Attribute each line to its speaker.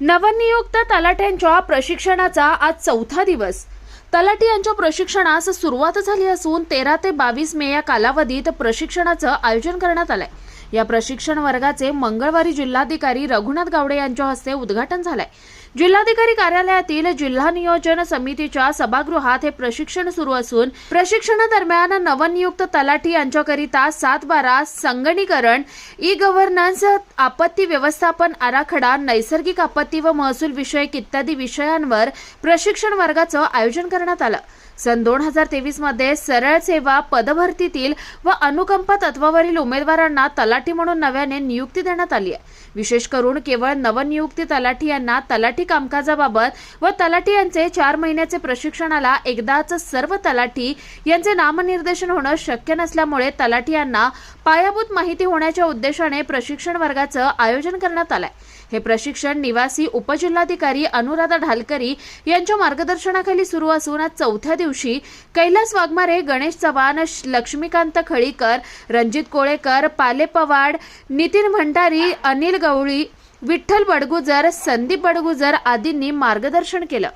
Speaker 1: नवनियुक्त तलाठ्यांच्या प्रशिक्षणाचा आज चौथा दिवस. तलाठी यांच्या प्रशिक्षणास सुरुवात झाली असून तेरा ते बावीस मे या कालावधीत प्रशिक्षणाचं आयोजन करण्यात आलंय. या प्रशिक्षण वर्गाचे मंगळवारी जिल्हाधिकारी रघुनाथ गावडे यांच्या हस्ते उद्घाटन झालंय. जिल्हाधिकारी कार्यालयातील जिल्हा नियोजन समितीच्या सभागृहात हे प्रशिक्षण सुरू असून प्रशिक्षणादरम्यान नवनियुक्त तलाठी यांच्याकरिता सात बारा संगणीकरण ई गव्हर्नन्स आपत्ती व्यवस्थापन आराखडा नैसर्गिक आपत्ती व महसूल विषयक इत्यादी विषयांवर प्रशिक्षण वर्गाचं आयोजन करण्यात आलं. सन दोन हजार तेवीसमध्ये सरळ सेवा पदभरतीतील व अनुकंपा तत्वावरील उमेदवारांना तलाठी म्हणून नव्याने नियुक्ती देण्यात आली आहे. विशेष करून केवळ नवनियुक्ती तलाठी यांना तलाठी कामकाजाबाबत व तलाठी यांचे चार महिन्याचे प्रशिक्षणाला एकदाच सर्व तलाठी यांचे नामनिर्देशन होणं शक्य नसल्यामुळे तलाठी यांना पायाभूत माहिती होण्याच्या उद्देशाने प्रशिक्षण वर्गाचं आयोजन करण्यात आलंय. हे प्रशिक्षण निवासी उपजिल्हाधिकारी अनुराधा ढालकरी यांच्या मार्गदर्शनाखाली सुरू असून आज चौथ्या दिवशी कैलास वाघमारे गणेश चव्हाण लक्ष्मीकांत खळीकर रणजित कोळेकर पाले पवाड नितीन भंडारी अनिल गवळी विठ्ठल बडगुजर संदीप बडगुजर आदींनी मार्गदर्शन केलं.